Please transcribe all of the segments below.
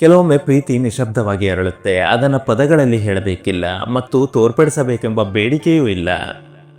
ಕೆಲವೊಮ್ಮೆ ಪ್ರೀತಿ ನಿಶಬ್ದವಾಗಿ ಅರಳುತ್ತೆ. ಅದನ್ನು ಪದಗಳಲ್ಲಿ ಹೇಳಬೇಕಿಲ್ಲ. ಮತ್ತು ತೋರ್ಪಡಿಸಬೇಕೆಂಬ ಬೇಡಿಕೆಯೂ ಇಲ್ಲ.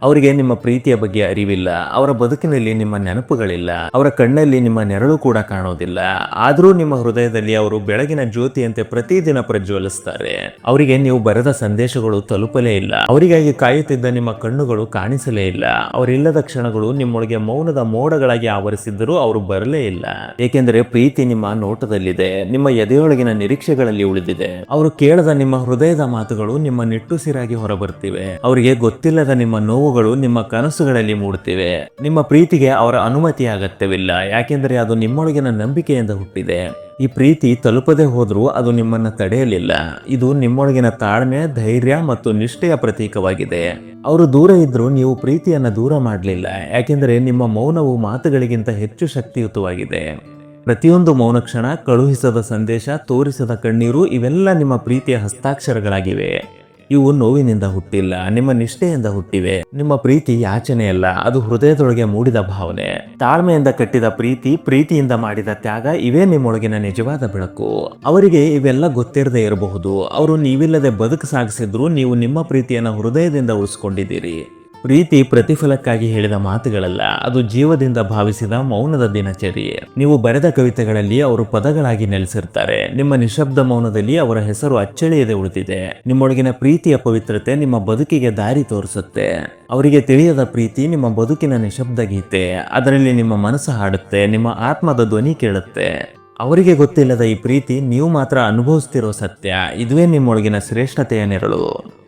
ಅವರಿಗೆ ನಿಮ್ಮ ಪ್ರೀತಿಯ ಬಗ್ಗೆ ಅರಿವಿಲ್ಲ, ಅವರ ಬದುಕಿನಲ್ಲಿ ನಿಮ್ಮ ನೆನಪುಗಳಿಲ್ಲ, ಅವರ ಕಣ್ಣಲ್ಲಿ ನಿಮ್ಮ ನೆರಳು ಕೂಡ ಕಾಣೋದಿಲ್ಲ. ಆದರೂ ನಿಮ್ಮ ಹೃದಯದಲ್ಲಿ ಅವರು ಬೆಳಗಿನ ಜ್ಯೋತಿಯಂತೆ ಪ್ರತಿದಿನ ಪ್ರಜ್ವಲಿಸ್ತಾರೆ. ಅವರಿಗೆ ನೀವು ಬರೆದ ಸಂದೇಶಗಳು ತಲುಪಲೇ ಇಲ್ಲ. ಅವರಿಗಾಗಿ ಕಾಯುತ್ತಿದ್ದ ನಿಮ್ಮ ಕಣ್ಣುಗಳು ಕಾಣಿಸಲೇ ಇಲ್ಲ. ಅವರಿಲ್ಲದ ಕ್ಷಣಗಳು ನಿಮ್ಮೊಳಗೆ ಮೌನದ ಮೋಡಗಳಾಗಿ ಆವರಿಸಿದ್ದರೂ ಅವರು ಬರಲೇ ಇಲ್ಲ. ಏಕೆಂದರೆ ಪ್ರೀತಿ ನಿಮ್ಮ ನೋಟದಲ್ಲಿದೆ, ನಿಮ್ಮ ಎದೆಯೊಳಗಿನ ನಿರೀಕ್ಷೆಗಳಲ್ಲಿ ಉಳಿದಿದೆ. ಅವರು ಕೇಳದ ನಿಮ್ಮ ಹೃದಯದ ಮಾತುಗಳು ನಿಮ್ಮ ನಿಟ್ಟುಸಿರಾಗಿ ಹೊರಬರ್ತಿವೆ. ಅವರಿಗೆ ಗೊತ್ತಿಲ್ಲದ ನಿಮ್ಮ ನೋವುಗಳು ನಿಮ್ಮ ಕನಸುಗಳಲ್ಲಿ ಮೂಡುತ್ತಿವೆ. ನಿಮ್ಮ ಪ್ರೀತಿಗೆ ಅವರ ಅನುಮತಿ ಅಗತ್ಯವಿಲ್ಲ. ಯಾಕೆಂದರೆ ಅದು ನಿಮ್ಮೊಳಗಿನ ನಂಬಿಕೆಯಿಂದ ಹುಟ್ಟಿದೆ. ಈ ಪ್ರೀತಿ ತಲುಪದೆ ಹೋದರೂ ಅದು ನಿಮ್ಮನ್ನ ತಡೆಯಲಿಲ್ಲ. ಇದು ನಿಮ್ಮೊಳಗಿನ ತಾಳ್ಮೆ, ಧೈರ್ಯ ಮತ್ತು ನಿಷ್ಠೆಯ ಪ್ರತೀಕವಾಗಿದೆ. ಅವರು ದೂರ ಇದ್ರೂ ನೀವು ಪ್ರೀತಿಯನ್ನ ದೂರ ಮಾಡಲಿಲ್ಲ. ಯಾಕೆಂದರೆ ನಿಮ್ಮ ಮೌನವು ಮಾತುಗಳಿಗಿಂತ ಹೆಚ್ಚು ಶಕ್ತಿಯುತವಾಗಿದೆ. ಪ್ರತಿಯೊಂದು ಮೌನ ಕ್ಷಣ ಕಳುಹಿಸದ ಸಂದೇಶ, ತೋರಿಸದ ಕಣ್ಣೀರು ಇವೆಲ್ಲ ನಿಮ್ಮ ಪ್ರೀತಿಯ ಹಸ್ತಾಕ್ಷರಗಳಾಗಿವೆ. ಇವು ನೋವಿನಿಂದ ಹುಟ್ಟಿಲ್ಲ, ನಿಮ್ಮ ನಿಷ್ಠೆಯಿಂದ ಹುಟ್ಟಿವೆ. ನಿಮ್ಮ ಪ್ರೀತಿ ಯಾಚನೆಯಲ್ಲ, ಅದು ಹೃದಯದೊಳಗೆ ಮೂಡಿದ ಭಾವನೆ. ತಾಳ್ಮೆಯಿಂದ ಕಟ್ಟಿದ ಪ್ರೀತಿ, ಪ್ರೀತಿಯಿಂದ ಮಾಡಿದ ತ್ಯಾಗ, ಇವೇ ನಿಮ್ಮೊಳಗಿನ ನಿಜವಾದ ಬೆಳಕು. ಅವರಿಗೆ ಇವೆಲ್ಲ ಗೊತ್ತಿರದೇ ಇರಬಹುದು. ಅವರು ನೀವಿಲ್ಲದೆ ಬದುಕು ಸಾಗಿಸಿದ್ರು ನೀವು ನಿಮ್ಮ ಪ್ರೀತಿಯನ್ನು ಹೃದಯದಿಂದ ಉಳಿಸ್ಕೊಂಡಿದ್ದೀರಿ. ಪ್ರೀತಿ ಪ್ರತಿಫಲಕ್ಕಾಗಿ ಹೇಳಿದ ಮಾತುಗಳಲ್ಲ, ಅದು ಜೀವದಿಂದ ಭಾವಿಸಿದ ಮೌನದ ದಿನಚರಿ. ನೀವು ಬರೆದ ಕವಿತೆಗಳಲ್ಲಿ ಅವರು ಪದಗಳಾಗಿ ನೆಲೆಸಿರ್ತಾರೆ. ನಿಮ್ಮ ನಿಶಬ್ದ ಮೌನದಲ್ಲಿ ಅವರ ಹೆಸರು ಅಚ್ಚಳಿಯದೆ ಉಳಿದಿದೆ. ನಿಮ್ಮೊಳಗಿನ ಪ್ರೀತಿಯ ಪವಿತ್ರತೆ ನಿಮ್ಮ ಬದುಕಿಗೆ ದಾರಿ ತೋರಿಸುತ್ತೆ. ಅವರಿಗೆ ತಿಳಿಯದ ಪ್ರೀತಿ ನಿಮ್ಮ ಬದುಕಿನ ನಿಶಬ್ದ ಗೀತೆ. ಅದರಲ್ಲಿ ನಿಮ್ಮ ಮನಸ್ಸು ಹಾಡುತ್ತೆ, ನಿಮ್ಮ ಆತ್ಮದ ಧ್ವನಿ ಕೇಳುತ್ತೆ. ಅವರಿಗೆ ಗೊತ್ತಿಲ್ಲದ ಈ ಪ್ರೀತಿ ನೀವು ಮಾತ್ರ ಅನುಭವಿಸ್ತಿರೋ ಸತ್ಯ. ಇದುವೇ ನಿಮ್ಮೊಳಗಿನ ಶ್ರೇಷ್ಠತೆಯ ನೆರಳು.